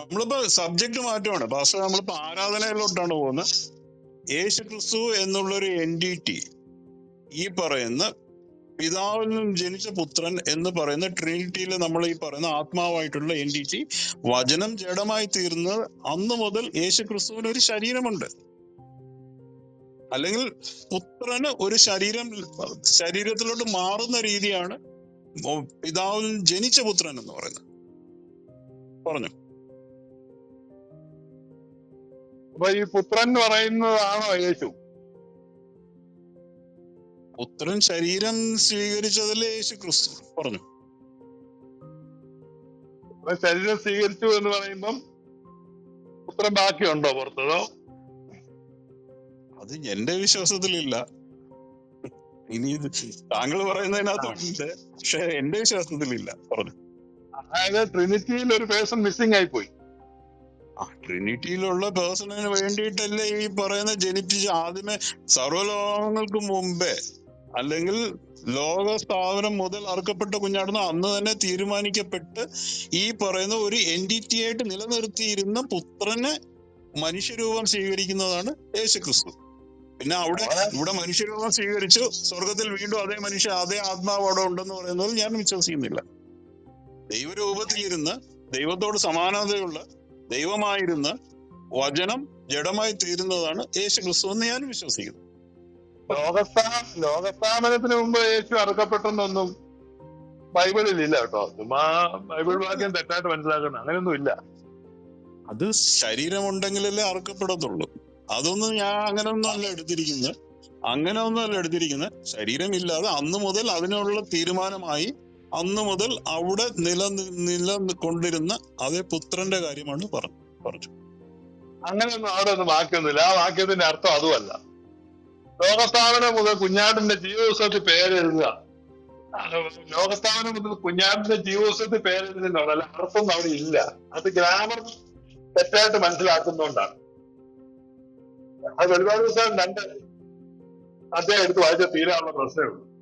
നമ്മളിപ്പോ സബ്ജക്ട് മാറ്റമാണ്. പാസ്റ്റർ നമ്മളിപ്പോ ആരാധനയിലോട്ടാണ് പോകുന്നത്. യേശു ക്രിസ്തു എന്നുള്ള ഒരു എൻഡിറ്റി ഈ പറയുന്ന പിതാവിൽ നിന്നും ജനിച്ച പുത്രൻ എന്ന് പറയുന്ന ട്രിനിറ്റിയിൽ നമ്മൾ ഈ പറയുന്ന ആത്മാവായിട്ടുള്ള എൻഡിറ്റി വചനം ജഡമായി തീർന്നത് അന്ന് മുതൽ യേശു ക്രിസ്തുവിന് ഒരു ശരീരമുണ്ട്. അല്ലെങ്കിൽ പുത്രന് ഒരു ശരീരം ശരീരത്തിലോട്ട് മാറുന്ന രീതിയാണ് പിതാവിൽ ജനിച്ച പുത്രൻ എന്ന് പറയുന്നത്. പറഞ്ഞു? അപ്പൊ ഈ പുത്രൻ എന്ന് പറയുന്നതാണോ യേശു? പുത്രൻ ശരീരം സ്വീകരിച്ചതിൽ യേശു ക്രിസ്തു. പറഞ്ഞു. ശരീരം സ്വീകരിച്ചു എന്ന് പറയുമ്പം പുത്രൻ ബാക്കിയുണ്ടോ പുറത്തതോ? അത് എന്റെ വിശ്വാസത്തിലില്ല. ഇനി ഇത് താങ്കൾ പറയുന്നതിനകത്തുണ്ട് പക്ഷെ എന്റെ വിശ്വാസത്തിലില്ല. പറഞ്ഞു. അതായത് ട്രിനിറ്റിയിൽ ഒരു പേഴ്സൺ മിസ്സിംഗ് ആയി പോയി ട്രിനിറ്റിയിലുള്ള പേഴ്സണിന് വേണ്ടിയിട്ടല്ലേ ഈ പറയുന്ന ജനിപ്പിച്ച് ആദ്യമേ സർവലോകങ്ങൾക്ക് മുമ്പേ അല്ലെങ്കിൽ ലോക സ്ഥാപനം മുതൽ അറുക്കപ്പെട്ട കുഞ്ഞാടുന്ന അന്ന് തന്നെ തീരുമാനിക്കപ്പെട്ട് ഈ പറയുന്ന ഒരു എന്റിറ്റി ആയിട്ട് നിലനിർത്തിയിരുന്ന പുത്രനെ മനുഷ്യരൂപം സ്വീകരിക്കുന്നതാണ് യേശുക്രിസ്തു. പിന്നെ അവിടെ ഇവിടെ മനുഷ്യരൂപം സ്വീകരിച്ചു. സ്വർഗത്തിൽ വീണ്ടും അതേ മനുഷ്യ അതേ ആത്മാവ് അവിടെ ഉണ്ടെന്ന് പറയുന്നത് ഞാൻ വിശ്വസിക്കുന്നില്ല. ദൈവരൂപത്തിലിരുന്ന് ദൈവത്തോട് സമാനതയുള്ള ദൈവമായിരുന്ന വചനം ജഡമായി തീരുന്നതാണ് യേശു ക്രിസ്തു എന്ന് ഞാൻ വിശ്വസിക്കുന്നു. ലോകസ്ഥാ ലോകസ്ഥാപനത്തിന് മുമ്പ് യേശു അറുക്കപ്പെട്ടെന്നൊന്നും ബൈബിളിൽ ഇല്ല കേട്ടോ. ചുമ്മാ ബൈബിൾ വാക്യം തെറ്റായിട്ട് മനസ്സിലാക്കണം അങ്ങനെയൊന്നും ഇല്ല. അത് ശരീരമുണ്ടെങ്കിലല്ലേ അറുക്കപ്പെടത്തുള്ളൂ. അതൊന്നും ഞാൻ അങ്ങനെ ഒന്നും അല്ല എടുത്തിരിക്കുന്നത്. അങ്ങനെ ഒന്നും അല്ല എടുത്തിരിക്കുന്നത്. ശരീരമില്ലാതെ അന്ന് മുതൽ അതിനുള്ള തീരുമാനമായി അന്ന് മുതൽ അവിടെ നില നിലകൊണ്ടിരുന്ന അതേ പുത്രന്റെ കാര്യമാണ് പറഞ്ഞു പറഞ്ഞു. അങ്ങനെയൊന്നും അവിടെ ഒന്നും വാക്യൊന്നുമില്ല ആ വാക്യത്തിന്റെ അർത്ഥം അതുമല്ല. ലോകസ്ഥാപനം മുതൽ കുഞ്ഞാടിന്റെ ജീവോത്സവത്തിൽ പേരെഴുതുക. ലോകസ്ഥാപനം മുതൽ കുഞ്ഞാടിന്റെ ജീവോത്സവത്തിൽ പേരെഴുതുന്നുണ്ട് അല്ല അർത്ഥം അവിടെ ഇല്ല. അത് ഗ്രാമർ തെറ്റായിട്ട് മനസ്സിലാക്കുന്നോണ്ടാണ് അത് ഒരുപാട് ദിവസം രണ്ട് അദ്ദേഹം എടുത്ത് വായിച്ച തീരാനുള്ള പ്രശ്നമേ ഉള്ളൂ.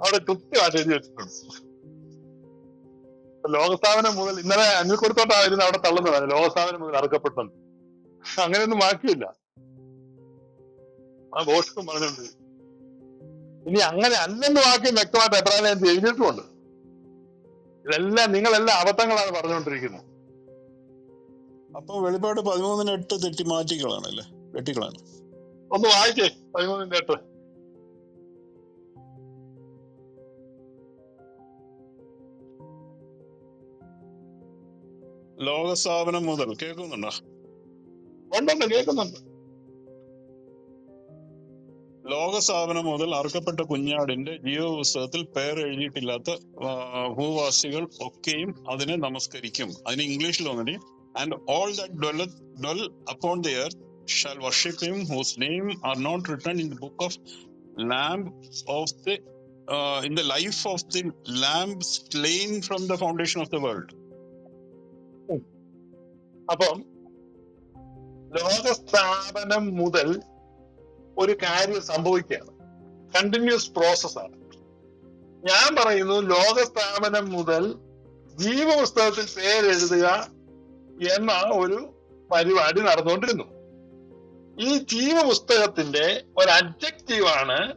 അവിടെ കൃത്യമായിട്ട് എഴുതി വെച്ചിട്ടുണ്ട്. ലോകസ്ഥാപനം മുതൽ ഇന്നലെ അനിൽ കൊടുത്തോട്ടായിരുന്നു അവിടെ തള്ളുന്നതാണ്. ലോകസ്ഥാപനം മുതൽ അറുക്കപ്പെട്ടത്. അങ്ങനെയൊന്നും ബാക്കിയില്ല. ആ ബോഷ്ക്കും പറഞ്ഞിട്ടുണ്ട് ഇനി അങ്ങനെ അല്ലെന്ന് വാക്യം വ്യക്തമായിട്ട് അഭിപ്രായം എഴുതിയിട്ടുമുണ്ട് ഇതെല്ലാം നിങ്ങളെല്ലാം അബദ്ധങ്ങളാണ് പറഞ്ഞുകൊണ്ടിരിക്കുന്നത്. അപ്പൊ വെളിപാട് പതിമൂന്നിന് എട്ട് തെറ്റി മാറ്റിക്കളാണല്ലേ വെട്ടികളാണ് ഒന്ന് വായിക്കേ. പതിമൂന്നിന്റെ എട്ട്. ലോകസ്ഥാപനം മുതൽ കേൾക്കുന്നുണ്ടോ? ഉണ്ടുണ്ട് കേൾക്കുന്നുണ്ട്. ലോകസ്ഥാപനം മുതൽ അറുക്കപ്പെട്ട കുഞ്ഞാടിന്റെ ജീവപുസ്തകത്തിൽ പേർ എഴുതിയിട്ടില്ലാത്ത ഭൂവാസികൾ ഒക്കെയും അതിനെ നമസ്കരിക്കും. അതിന് ഇംഗ്ലീഷിൽ വന്നിട്ട് and all that dwell dwell upon the earth shall worship him whose name are not written in the book of lamb of the in the life of the lamb slain from the foundation of the world അപ്പം ലോകസ്ഥാപനം മുതൽ ഒരു കാര്യം സംഭവിക്കുകയാണ്. Continuous process ആണ്. ഞാൻ പറയുന്നു ലോകസ്ഥാപനം മുതൽ ജീവപുസ്തകത്തിൽ പേരെഴുതുക എന്ന ഒരു പരിപാടി നടന്നുകൊണ്ടിരുന്നു. ഈ ജീവപുസ്തകത്തിന്റെ ഒരു അബ്ജക്റ്റീവാണ്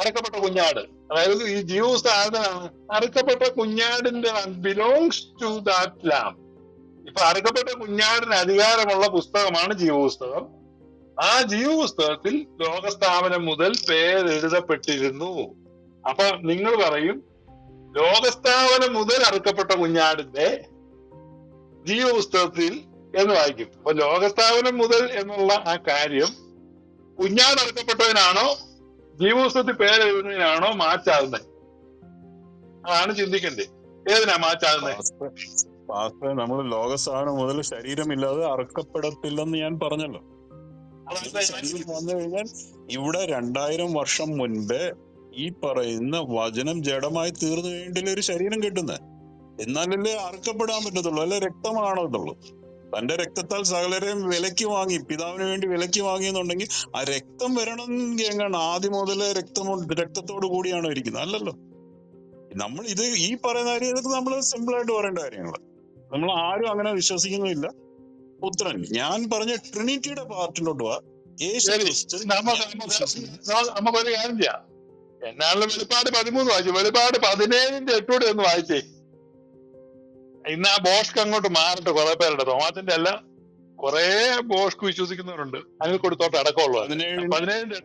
അറക്കപ്പെട്ട കുഞ്ഞാട്. അതായത് ഈ ജീവപുസ്തകം അറക്കപ്പെട്ട കുഞ്ഞാടിന്റെ ബിലോങ്സ് ടു ദാറ്റ് ലാം ഇപ്പൊ അറുക്കപ്പെട്ട കുഞ്ഞാടിന് അധികാരമുള്ള പുസ്തകമാണ് ജീവപുസ്തകം. ആ ജീവപുസ്തകത്തിൽ ലോകസ്ഥാപനം മുതൽ പേരെഴുതപ്പെട്ടിരുന്നു അപ്പൊ നിങ്ങൾ പറയും ലോകസ്ഥാപനം മുതൽ അറുക്കപ്പെട്ട കുഞ്ഞാടിന്റെ ജീവപുസ്തകത്തിൽ എന്ന് വായിക്കും. അപ്പൊ ലോകസ്ഥാപനം മുതൽ എന്നുള്ള ആ കാര്യം കുഞ്ഞാട് അറുക്കപ്പെട്ടവനാണോ ജീവപുസ്തകത്തിൽ പേരെഴുതുന്നതിനാണോ മാച്ചാകുന്നത് അതാണ് ചിന്തിക്കേണ്ടത്. ഏതിനാ മാച്ചാകുന്നത് പാസ്റ്റർ നമ്മൾ ലോകസ്ഥാപനം മുതൽ ശരീരമില്ലാതെ അറക്കപ്പെടത്തില്ലെന്ന് ഞാൻ പറഞ്ഞല്ലോ. വന്നു കഴിഞ്ഞാൽ ഇവിടെ രണ്ടായിരം വർഷം മുൻപേ ഈ പറയുന്ന വചനം ജഡമായി തീർന്നു കഴിഞ്ഞിട്ടില്ല ഒരു ശരീരം കിട്ടുന്നത് എന്നാലല്ലേ അറക്കപ്പെടാൻ പറ്റത്തുള്ളൂ അല്ലെ രക്തമാണതുള്ളൂ തന്റെ രക്തത്താൽ സകലരെയും വിലക്ക് വാങ്ങി പിതാവിന് വേണ്ടി വിലക്ക് വാങ്ങിയെന്നുണ്ടെങ്കിൽ ആ രക്തം വരണമെങ്കിൽ എങ്ങാണ് ആദ്യം മുതലേ രക്തം രക്തത്തോടു കൂടിയാണോ ഇരിക്കുന്നത്? അല്ലല്ലോ. നമ്മൾ ഇത് ഈ പറയുന്ന കാര്യം ഇതൊക്കെ നമ്മൾ സിമ്പിൾ ആയിട്ട് പറയേണ്ട കാര്യങ്ങൾ നമ്മൾ ആരും അങ്ങനെ വിശ്വസിക്കുന്നില്ല പുത്രൻ ഞാൻ പറഞ്ഞ ട്രിനിറ്റിയുടെ പാർട്ടിലോട്ട് പോവാ യേശു നമുക്കൊരു കാര്യം ചെയ്യാം. എന്നാലും വെളിപ്പാട് പതിമൂന്ന് വായിച്ചു. വെളിപ്പാട് പതിനേഴിന്റെ എട്ടോടെ ഒന്ന് വായിച്ചേ. ഇന്ന് ആ ബോഷ്ക്ക് അങ്ങോട്ട് മാറട്ടെ കുറെ പേരുടെ തോമാത്തിന്റെ അല്ല കുറെ ബോഷ്ക്ക് വിശ്വസിക്കുന്നവരുണ്ട്. അതിൽ കൊടുത്തോട്ട് അടക്കമുള്ളൂ പതിനേഴിന്റെ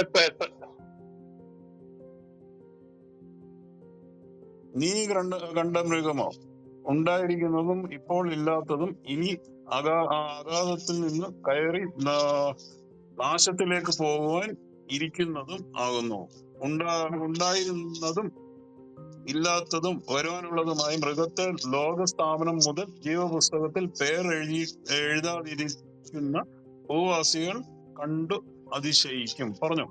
എട്ട് എട്ട്. നീ കണ്ട കണ്ട മൃഗമോ? ഉണ്ടായിരിക്കുന്നതും ഇപ്പോൾ ഇല്ലാത്തതും ഇനി അഗാ അഗാധത്തിൽ നിന്ന് കയറി നാശത്തിലേക്ക് പോകുവാൻ ഇരിക്കുന്നതും ആകുന്നു. ഉണ്ടാ ഉണ്ടായിരുന്നതും ഇല്ലാത്തതും വരുവാനുള്ളതുമായ മൃഗത്തെ ലോകസ്ഥാപനം മുതൽ ജീവപുസ്തകത്തിൽ പേർ എഴുതി എഴുതാതിരിക്കുന്ന ഭൂവാസികൾ കണ്ടു അതിശയിക്കും. പറഞ്ഞു.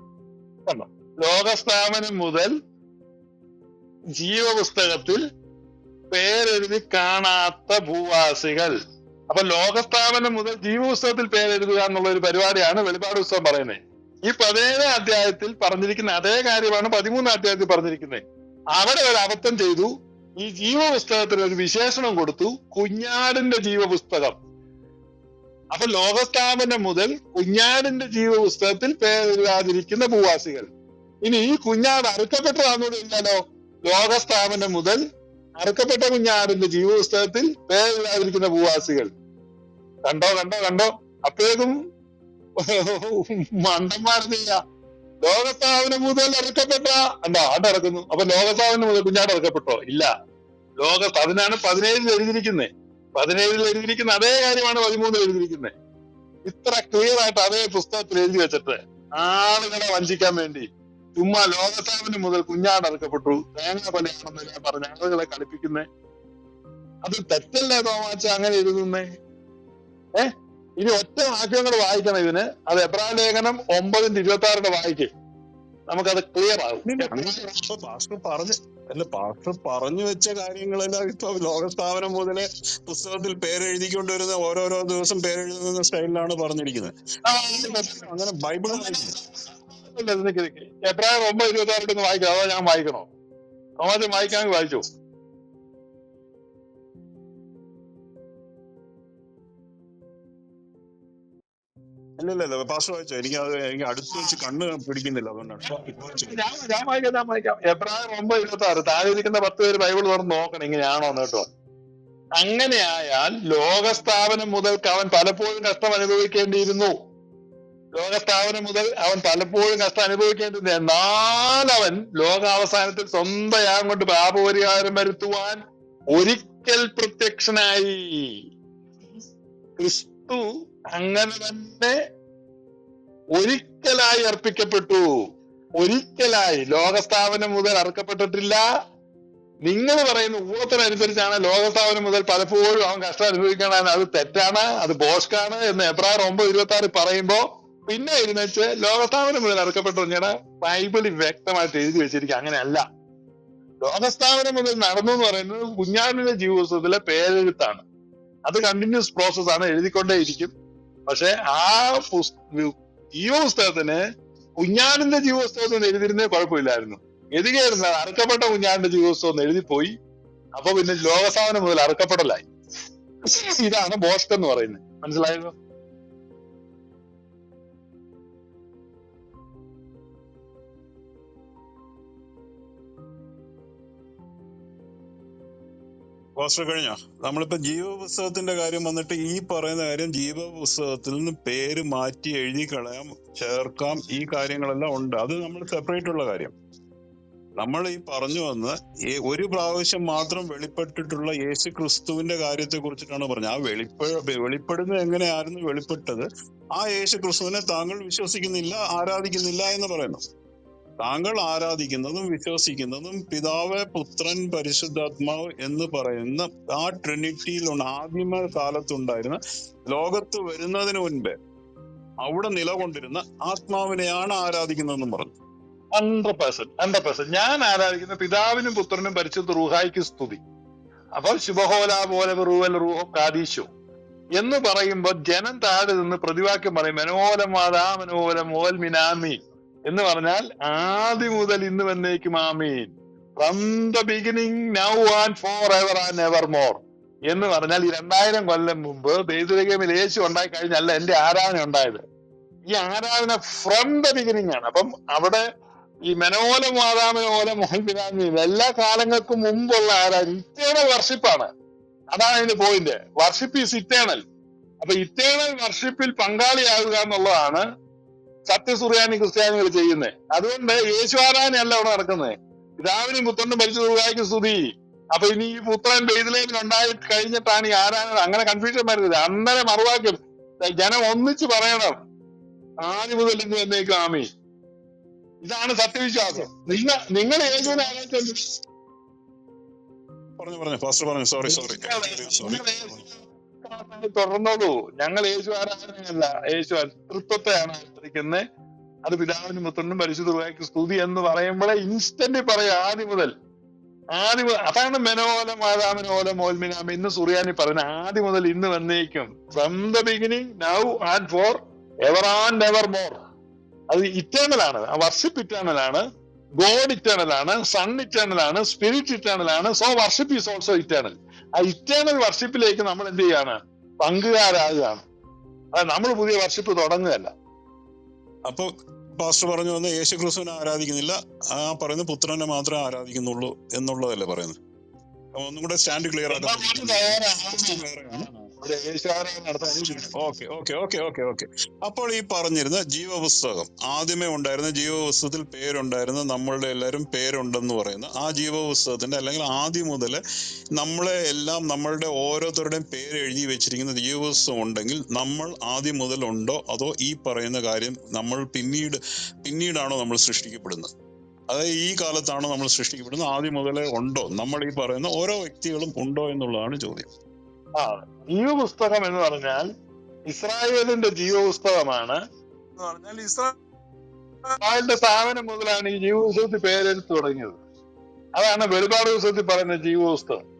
ലോകസ്ഥാപനം മുതൽ ജീവപുസ്തകത്തിൽ പേരെഴുതി കാണാത്ത ഭൂവാസികൾ. അപ്പൊ ലോകസ്ഥാപനം മുതൽ ജീവപുസ്തകത്തിൽ പേരെഴുതുക എന്നുള്ള ഒരു പരിപാടിയാണ് വെളിപാട് പുസ്തകം പറയുന്നത്. ഈ പതിനേഴാം അധ്യായത്തിൽ പറഞ്ഞിരിക്കുന്ന അതേ കാര്യമാണ് പതിമൂന്നാം അധ്യായത്തിൽ പറഞ്ഞിരിക്കുന്നത്. അവിടെ ഒരു അബദ്ധം ചെയ്തു. ഈ ജീവപുസ്തകത്തിന് ഒരു വിശേഷണം കൊടുത്തു. കുഞ്ഞാടിന്റെ ജീവപുസ്തകം. അപ്പൊ ലോകസ്ഥാപനം മുതൽ കുഞ്ഞാടിന്റെ ജീവപുസ്തകത്തിൽ പേരെഴുതാതിരിക്കുന്ന ഭൂവാസികൾ. ഇനി ഈ കുഞ്ഞാട് അറുക്കപ്പെട്ടതാണെന്നോ ഇല്ലല്ലോ. ലോകസ്ഥാപനം മുതൽ അറുക്കപ്പെട്ട കുഞ്ഞാടിന്റെ ജീവപുസ്തകത്തിൽ പേരില്ലാതിരിക്കുന്ന ഭൂവാസികൾ. കണ്ടോ കണ്ടോ കണ്ടോ? അപ്പോഴേക്കും മണ്ടന്മാർന്നില്ല ലോകസ്ഥാപനം മുതൽ അറുക്കപ്പെട്ട കണ്ടോ ആണ്ട് ഇറക്കുന്നു അപ്പൊ ലോകസ്ഥാപനം മുതൽ കുഞ്ഞാട് അറക്കപ്പെട്ടോ? ഇല്ല. ലോക അതിനാണ് പതിനേഴിൽ എഴുതിയിരിക്കുന്നത്. പതിനേഴിൽ എഴുതിയിരിക്കുന്ന അതേ കാര്യമാണ് പതിമൂന്നിൽ എഴുതിയിരിക്കുന്നത്. ഇത്ര ക്ലിയർ ആയിട്ട് അതേ പുസ്തകത്തിൽ എഴുതി വെച്ചിട്ട് ആളുകളെ വഞ്ചിക്കാൻ വേണ്ടി ചുമ്മാ ലോകത്താവിന് മുതൽ കുഞ്ഞാടറക്കപ്പെട്ടു തേങ്ങ തേങ്ങ ഞാൻ പറഞ്ഞ. ആളുകളെ കളിപ്പിക്കുന്നേ. അത് തെറ്റല്ലേ തോമാച്ച? അങ്ങനെ എഴുതുന്നേ. ഏ? ഇനി ഒറ്റ വാക്യം കൂടെ വായിക്കണം ഇതിന്. അത് എബ്രാഹിം ലേഖനം ഒമ്പതിന്റെ ഇരുപത്തി ആറിന്റെ വായിക്ക്. നമുക്കത് ക്ലിയർ ആകും പാസ്റ്റർ പറഞ്ഞു അല്ല പാസ്റ്റർ പറഞ്ഞു വെച്ച കാര്യങ്ങളെല്ലാം ഇപ്പൊ ലോകസ്ഥാപനം മുതലേ പുസ്തകത്തിൽ പേരെഴുതിക്കൊണ്ടുവരുന്ന ഓരോരോ ദിവസം പേരെഴുതുന്ന സ്റ്റൈലിലാണ് പറഞ്ഞിരിക്കുന്നത്. അങ്ങനെ ബൈബിൾ ഇല്ല, ഇത് നിക്ക് നിക്ക്. എബ്രാഹിം ഒമ്പത് ഇരുപത്തി ആറിന്റെ ഒന്ന് വായിക്കാം അതോ ഞാൻ വായിക്കണോ? തോമാച്ച വായിക്കാൻ വായിച്ചു. അല്ലല്ല ഇല്ല വായിച്ചോ. എനിക്ക് അത് എനിക്ക് അടുത്ത് വെച്ച് കണ്ണ് പിടിക്കുന്നില്ല അതുകൊണ്ടാണ്. ഞാൻ വായിക്കാം ഞാൻ വായിക്കാം. എബ്രാഹിം ഒമ്പത് ഇരുപത്തി ആറ് താഴെ ഇരിക്കുന്ന പത്ത് പേര് ബൈബിൾ തുറന്ന് നോക്കണം. ഇങ്ങനെയാണോ കേട്ടോ. അങ്ങനെയായാൽ ലോകസ്ഥാപനം മുതൽക്ക് അവൻ പലപ്പോഴും കഷ്ടം അനുഭവിക്കേണ്ടിയിരുന്നു. ലോകസ്ഥാപനം മുതൽ അവൻ പലപ്പോഴും കഷ്ടം അനുഭവിക്കേണ്ടത് എന്നാലവൻ ലോകാവസാനത്തിൽ സ്വന്തം യാഗം കൊണ്ട് പാപപരിഹാരം വരുത്തുവാൻ ഒരിക്കൽ പ്രത്യക്ഷനായി. ക്രിസ്തു അങ്ങനെ തന്നെ ഒരിക്കലായി അർപ്പിക്കപ്പെട്ടു. ഒരിക്കലായി. ലോകസ്ഥാപനം മുതൽ അർക്കപ്പെട്ടിട്ടില്ല നിങ്ങൾ പറയുന്ന ഊഹത്തിനനുസരിച്ചാണ് ലോകസ്ഥാപനം മുതൽ പലപ്പോഴും അവൻ കഷ്ടം അനുഭവിക്കണം അത് തെറ്റാണ് അത് ബോഷ്കാണ് എന്ന് എബ്രാർ ഒമ്പത് ഇരുപത്തി ആറ് പറയുമ്പോ പിന്നെ ഇരുന്നിച്ച് ലോകസ്ഥാപനം മുതൽ ഇറക്കപ്പെട്ടു ഞാൻ ബൈബിളിൽ വ്യക്തമായിട്ട് എഴുതി വെച്ചിരിക്കുക അങ്ങനെയല്ല. ലോകസ്ഥാപനം മുതൽ നടന്നു എന്ന് പറയുന്നത് കുഞ്ഞാടിന്റെ ജീവിതത്തിലെ പേരെഴുത്താണ്. അത് കണ്ടിന്യൂസ് പ്രോസസ് ആണ് എഴുതിക്കൊണ്ടേയിരിക്കും. പക്ഷെ ആ പുസ്- ജീവപുസ്തകത്തിന് കുഞ്ഞാടിന്റെ ജീവപുസ്തകത്തിന് എഴുതിയിരുന്നേ കുഴപ്പമില്ലായിരുന്നു. എഴുതിയായിരുന്ന അറുക്കപ്പെട്ട കുഞ്ഞാടിന്റെ എഴുതി എഴുതിപ്പോയി. അപ്പൊ പിന്നെ ലോകസ്ഥാപനം മുതൽ അറുക്കപ്പെടലായി. ഇതാണ് ബോഷ്ക് എന്ന് പറയുന്നത്. മനസ്സിലായോ പാസ്റ്റർ കഴിഞ്ഞോ? നമ്മളിപ്പോ ജീവപുസ്തകത്തിന്റെ കാര്യം വന്നിട്ട് ഈ പറയുന്ന കാര്യം ജീവപുസ്തകത്തിൽ നിന്ന് പേര് മാറ്റി എഴുതി കളയാം ചേർക്കാം ഈ കാര്യങ്ങളെല്ലാം ഉണ്ട്. അത് നമ്മൾ സെപ്പറേറ്റ് ഉള്ള കാര്യം. നമ്മൾ ഈ പറഞ്ഞു വന്ന് ഒരു പ്രാവശ്യം മാത്രം വെളിപ്പെട്ടിട്ടുള്ള യേശു ക്രിസ്തുവിന്റെ കാര്യത്തെ കുറിച്ചിട്ടാണ് പറഞ്ഞത്. ആ വെളിപ്പ വെളിപ്പെടുന്നത് എങ്ങനെയായിരുന്നു വെളിപ്പെട്ടത്? ആ യേശു ക്രിസ്തുവിനെ താങ്കൾ വിശ്വസിക്കുന്നില്ല ആരാധിക്കുന്നില്ല എന്ന് പറയുന്നു. താങ്കൾ ആരാധിക്കുന്നതും വിശ്വസിക്കുന്നതും പിതാവ് പുത്രൻ പരിശുദ്ധാത്മാവ് എന്ന് പറയുന്ന ആ ട്രിനിറ്റിയിലുള്ള ആദിമ കാലത്തുണ്ടായിരുന്ന ലോകത്ത് വരുന്നതിന് മുൻപേ അവിടെ നിലകൊണ്ടിരുന്ന ആത്മാവിനെയാണ് ആരാധിക്കുന്നതെന്നും പറഞ്ഞു. ഹൺഡ്രഡ് പേഴ്സെന്റ് ഹൺഡ്രഡ് പേഴ്സെന്റ് ഞാൻ ആരാധിക്കുന്ന പിതാവിനും പുത്രനും പരിശുദ്ധ റൂഹായിക്ക് സ്തുതി. അപ്പോൾ ശുഭഹോല പോലെ റൂവൽ റൂഹോ കാദീശോ എന്ന് പറയുമ്പോൾ ജനം താഴെ നിന്ന് പ്രതിവാക്യം പറയും മനോഹരം മാതാ മനോഹരം ഓൽ മിനാമി. എന്ന് പറഞ്ഞാൽ ആദ്യം മുതൽ ഇന്ന് വന്നേക്കും ആമീൻ. From the beginning now and for ever and ever more എന്ന് പറഞ്ഞാൽ ഈ രണ്ടായിരം കൊല്ലം മുമ്പ് ബേദുരഗമിൽ യേശു ഉണ്ടായി കഴിഞ്ഞല്ല എന്റെ ആരാധന ഉണ്ടായത്. ഈ ആരാധന ഫ്രം ദ ബിഗിനിങ് ആണ്. അപ്പം അവിടെ ഈ മനോല മാതാമനോല മോഹൻപിതാമി എല്ലാ കാലങ്ങൾക്കും മുമ്പുള്ള ആരാധന ഇറ്റേണൽ വർഷിപ്പാണ് അതാണ് അതിന്റെ പോയിന്റ് വർഷിപ്പ് ഈസ് ഇറ്റേണൽ അപ്പൊ ഇറ്റേണൽ വർഷിപ്പിൽ പങ്കാളിയാകുക എന്നുള്ളതാണ് സത്യസുറിയാനി ക്രിസ്ത്യാനികൾ ചെയ്യുന്നത് അതുകൊണ്ട് യേശു ആരാധനയല്ല അവിടെ നടക്കുന്നത് പിതാവിനും പുത്രനും പരിശുദ്ധ ദുർഗായ്ക്ക് സ്തുതി. അപ്പൊ ഇനി ഈ പുത്രൻ ബെയ്തിലേക്ക് ഉണ്ടായി കഴിഞ്ഞിട്ടാണ് ഈ ആരാധന. അങ്ങനെ കൺഫ്യൂഷൻ വരുന്നത് അന്നേരം മറുവാക്കും ജനം ഒന്നിച്ച് പറയണം. ആദ്യം മുതൽ ഇന്ന് എന്നേക്കും ആമി ഇതാണ് സത്യവിശ്വാസം. നിങ്ങൾ നിങ്ങൾ യേശുവിനെ ആരാധിച്ചു പറഞ്ഞു പറഞ്ഞു. ഫാസ്റ്റർ പറഞ്ഞു. സോറി സോറി സോറി തുടർന്നോളൂ ഞങ്ങൾ യേശു ആരാധനയല്ല. യേശു തൃത്വത്തെയാണ് ആരാധിക്കുന്നത്. അത് പിതാവിനും പുത്രനും പരിശുദ്ധ സ്തുതി എന്ന് പറയുമ്പോഴേ ഇൻസ്റ്റന്റ് പറയാം. ആദ്യം മുതൽ. ആദ്യം അതാണ് മെനോല മാതാമനോല മോൽമിനാമ ഇന്ന് സുറിയാനി പറയുന്ന ആദ്യം മുതൽ ഇന്ന് വന്നേക്കും. From the beginning now and for ever and ever more അത് ഇറ്റേണൽ ആണ്. വർഷിപ്പ് ഇറ്റേണൽ ആണ്. ഗോഡ് ഇറ്റേണൽ ആണ്. സൺ ഇറ്റേണൽ ആണ്. സ്പിരിറ്റ് ഇറ്റേണൽ ആണ്. So worship is also eternal ആ ഇറ്റേണൽ വർഷിപ്പിലേക്ക് നമ്മൾ എന്ത് ചെയ്യാണ്? പങ്കുകാരാകുകയാണ്. അത് നമ്മൾ പുതിയ വർഷിപ്പ് തുടങ്ങുകയല്ല. അപ്പൊ പാസ്റ്റർ പറഞ്ഞു വന്ന യേശു ക്രിസ്തുവിനെ ആരാധിക്കുന്നില്ല. ആ പറയുന്ന പുത്രനെ മാത്രമേ ആരാധിക്കുന്നുള്ളൂ എന്നുള്ളതല്ലേ പറയുന്നത്. അപ്പൊ ഒന്നും കൂടെ സ്റ്റാൻഡ് ക്ലിയർ ആക്കാൻ okay okay okay okay okay അപ്പോൾ ഈ പറഞ്ഞിരുന്ന ജീവപുസ്തകം ആദ്യമേ ഉണ്ടായിരുന്ന ജീവപുസ്തകത്തിൽ പേരുണ്ടായിരുന്ന നമ്മളുടെ എല്ലാവരും പേരുണ്ടെന്ന് പറയുന്ന ആ ജീവപുസ്തകത്തിന്റെ അല്ലെങ്കിൽ ആദ്യം മുതൽ നമ്മളെ എല്ലാം നമ്മളുടെ ഓരോരുത്തരുടെയും പേര് എഴുതി വെച്ചിരിക്കുന്ന ജീവപുസ്തകം ഉണ്ടെങ്കിൽ നമ്മൾ ആദ്യം മുതൽ ഉണ്ടോ അതോ ഈ പറയുന്ന കാര്യം നമ്മൾ പിന്നീട് പിന്നീടാണോ നമ്മൾ സൃഷ്ടിക്കപ്പെടുന്നത്? അതായത് ഈ കാലത്താണോ നമ്മൾ സൃഷ്ടിക്കപ്പെടുന്നത്? ആദ്യം മുതലേ ഉണ്ടോ? നമ്മൾ ഈ പറയുന്ന ഓരോ വ്യക്തികളും ഉണ്ടോ എന്നുള്ളതാണ് ചോദ്യം. ആ ജീവപുസ്തകം എന്ന് പറഞ്ഞാൽ ഇസ്രായേലിന്റെ ജീവപുസ്തകമാണ്. എന്ന് പറഞ്ഞാൽ ഇസ്രായേലിന്റെ സ്ഥാപനം മുതലാണ് ഈ ജീവപുസ്തകത്തിൽ പേരെടുത്ത് തുടങ്ങിയത്. അതാണ് വെളിപാട് പുസ്തകത്തിൽ പറയുന്ന ജീവപുസ്തകം.